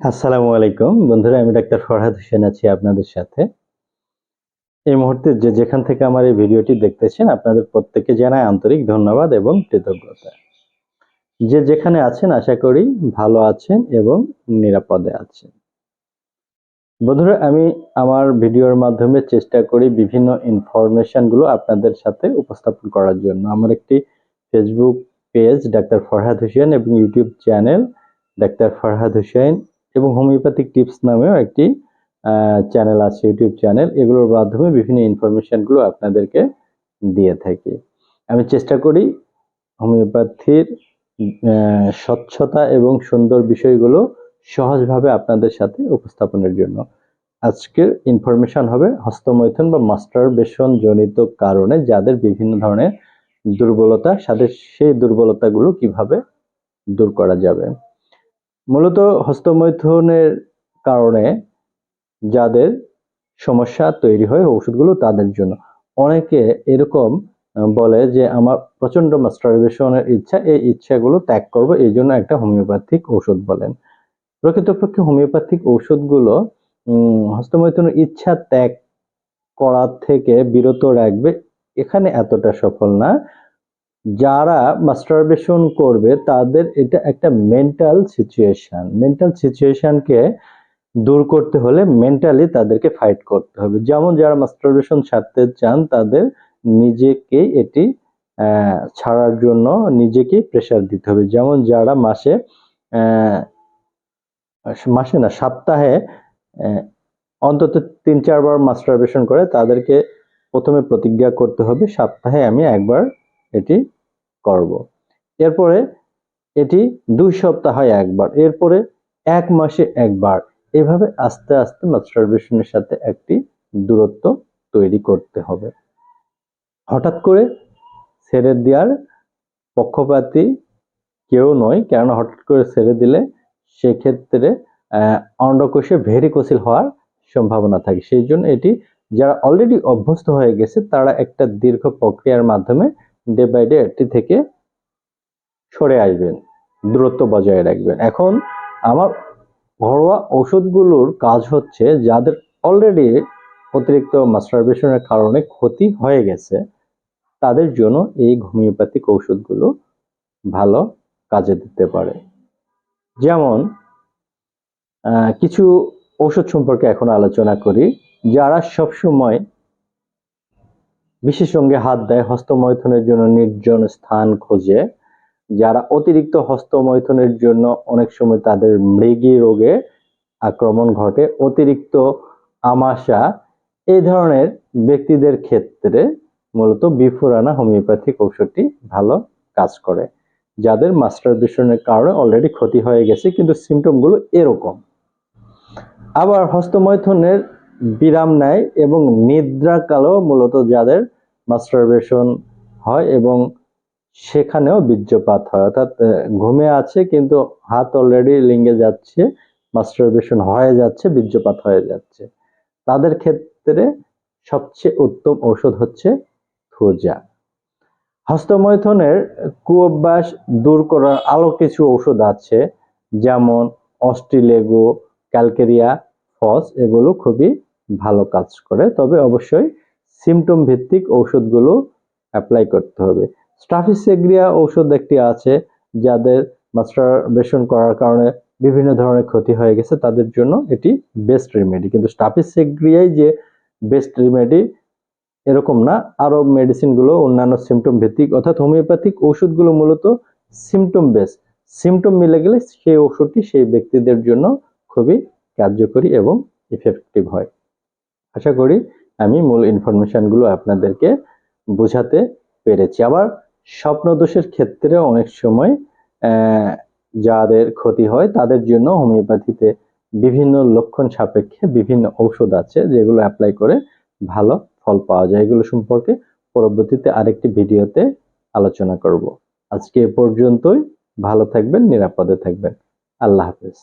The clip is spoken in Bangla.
আসসালামু আলাইকুম। বন্ধুরা, আমি ডাক্তার ফরহাদ হোসেন আছি আপনাদের সাথে। এই মুহূর্তে যে যেখান থেকে আমার এই ভিডিওটি দেখতেছেন, আপনাদের প্রত্যেককে জানাই আন্তরিক ধন্যবাদ এবং কৃতজ্ঞতা। যে যেখানে আছেন, আশা করি ভালো আছেন এবং নিরাপদে আছেন। বন্ধুরা, আমি আমার ভিডিওর মাধ্যমে চেষ্টা করি বিভিন্ন ইনফরমেশনগুলো আপনাদের সাথে উপস্থাপন করার জন্য। আমার একটি Facebook page doctor Farhad Hossain, এবং YouTube channel doctor Farhad Hossain এবং হোমিওপ্যাথিক টিপস নামেও একটি চ্যানেল আছে, ইউটিউব চ্যানেল। এগুলোর মাধ্যমে বিভিন্ন ইনফরমেশনগুলো আপনাদেরকে দিয়ে থাকি। আমি চেষ্টা করি হোমিওপ্যাথির স্বচ্ছতা এবং সুন্দর বিষয়গুলো সহজভাবে আপনাদের সাথে উপস্থাপনের জন্য। আজকের ইনফরমেশন হবে হস্তমৈথুন বা মাস্টারবেশন জনিত কারণে যাদের বিভিন্ন ধরনের দুর্বলতা, সাথে সেই দুর্বলতাগুলো কীভাবে দূর করা যাবে। মূলত হস্তমৈথুনের কারণে যাদের সমস্যা তৈরি হয় ওষুধগুলো তাদের জন্য। অনেকে এরকম বলে যে আমার প্রচণ্ড মাস্টারবেশনের ইচ্ছা এই ইচ্ছাগুলো ত্যাগ করব এই জন্য একটা হোমিওপ্যাথিক ওষুধ বলেন। প্রকৃতপক্ষে হোমিওপ্যাথিক ঔষধগুলো উম, হস্তমৈথুনের ইচ্ছা ত্যাগ করা থেকে বিরত রাখবে এখানে এতটা সফল না। যারা মাস্টারবেশন করবে, তাদের এটা একটা মেন্টাল সিচুয়েশন মেন্টাল সিচুয়েশনকে দূর করতে হলে মেন্টালি তাদেরকে ফাইট করতে হবে। যেমন যারা মাস্টারবেশন ছাড়তে চান, তাদের নিজেকে এটি ছাড়ার জন্য নিজেকে প্রেশার দিতে হবে। যেমন যারা মাসে মাসে না, সপ্তাহে অন্তত তিন চারবার মাস্টারবেশন করে, তাদেরকে প্রথমে প্রতিজ্ঞা করতে হবে, সপ্তাহে আমি একবার এটি করব। এরপরে এটি দুই সপ্তাহে একবার, এরপরে এক মাসে একবার। এভাবে আস্তে আস্তে মাস্টারবেশনের সাথে একটি দূরত্ব তৈরি করতে হবে। হঠাৎ করে ছেড়ে দেওয়ার পক্ষপাতী কেউ নয়, কেননা হঠাৎ করে ছেড়ে দিলে সেক্ষেত্রে অন্ডকোষে ভেরিকোসিল হওয়ার সম্ভাবনা থাকে। সেই জন্য এটি যারা অলরেডি অভ্যস্ত হয়ে গেছে, তারা একটা দীর্ঘ প্রক্রিয়ার মাধ্যমে ডে বাই ডে এটি থেকে সরে আসবেন, দূরত্ব বজায় রাখবেন। এখন আমার ঘরোয়া ওষুধগুলোর কাজ হচ্ছে যাদের অলরেডি অতিরিক্ত মাস্টারবেশনের কারণে ক্ষতি হয়ে গেছে, তাদের জন্য এই হোমিওপ্যাথিক ঔষধগুলো ভালো কাজে দিতে পারে। যেমন কিছু ঔষধ সম্পর্কে এখন আলোচনা করি, যারা সবসময় বিশেষ সঙ্গে হাত দেয় হস্তমৈথুনের জন্য নির্জন স্থান খোঁজে। যারা অতিরিক্ত হস্তমৈথুনের জন্য অনেক সময় তাদের মৃগী রোগে আক্রমণ ঘটে, অতিরিক্ত আমাশা এই ধরনের ব্যক্তিদের ক্ষেত্রে মূলত বিফুরানা হোমিওপ্যাথিক ঔষধটি ভালো কাজ করে, যাদের মাস্টারবেশনের কারণে অলরেডি ক্ষতি হয়ে গেছে, কিন্তু সিমটমগুলো এরকম। আবার হস্তমৈথুনের বিরাম নেয় এবং নিদ্রাকালেও মূলত যাদের মাস্টারবেশন হয় এবং সেখানেও বীর্যপাত হয়। অর্থাৎ ঘুমে আছে কিন্তু হাত অলরেডি লিঙ্গে যাচ্ছে মাস্টারবেশন হয়ে যাচ্ছে, বীর্যপাত হয়ে যাচ্ছে। তাদের ক্ষেত্রে সবচেয়ে উত্তম ঔষধ হচ্ছে থুজা। হস্তমৈথুনের কুঅভ্যাস দূর করার আরও কিছু ঔষধ আছে, যেমন অস্ট্রিলেগো ক্যালকেরিয়া, ফস, এগুলো খুবই ভালো কাজ করে, তবে অবশ্যই সিমটম ভিত্তিক ঔষধগুলো অ্যাপ্লাই করতে হবে। স্টাফিসেগ্রিয়া ঔষধ একটি আছে, যাদের মাস্টারবেশন করার কারণে বিভিন্ন ধরনের ক্ষতি হয়ে গেছে, তাদের জন্য এটি বেস্ট রেমেডি কিন্তু স্টাফিসেগ্রিয়াই যে বেস্ট রেমেডি এরকম না আরও মেডিসিনগুলো অন্যান্য সিমটম ভিত্তিক অর্থাৎ হোমিওপ্যাথিক ওষুধগুলো মূলত সিমটম বেস সিমটম মিলে গেলে সেই ওষুধটি সেই ব্যক্তিদের জন্য খুবই কার্যকরী এবং ইফেক্টিভ হয়। আশা করি আমি মূল ইনফরমেশনগুলো আপনাদেরকে বোঝাতে পেরেছি। আবার স্বপ্নদোষের ক্ষেত্রে অনেক সময় যাদের ক্ষতি হয় তাদের জন্য হোমিওপ্যাথিতে বিভিন্ন লক্ষণ সাপেক্ষে বিভিন্ন ঔষধ আছে যেগুলো অ্যাপ্লাই করে ভালো ফল পাওয়া যায়। এগুলো সম্পর্কে পরবর্তীতে আরেকটি ভিডিওতে আলোচনা করব। আজকে এ পর্যন্তই। ভালো থাকবেন, নিরাপদে থাকবেন। আল্লাহ হাফেজ।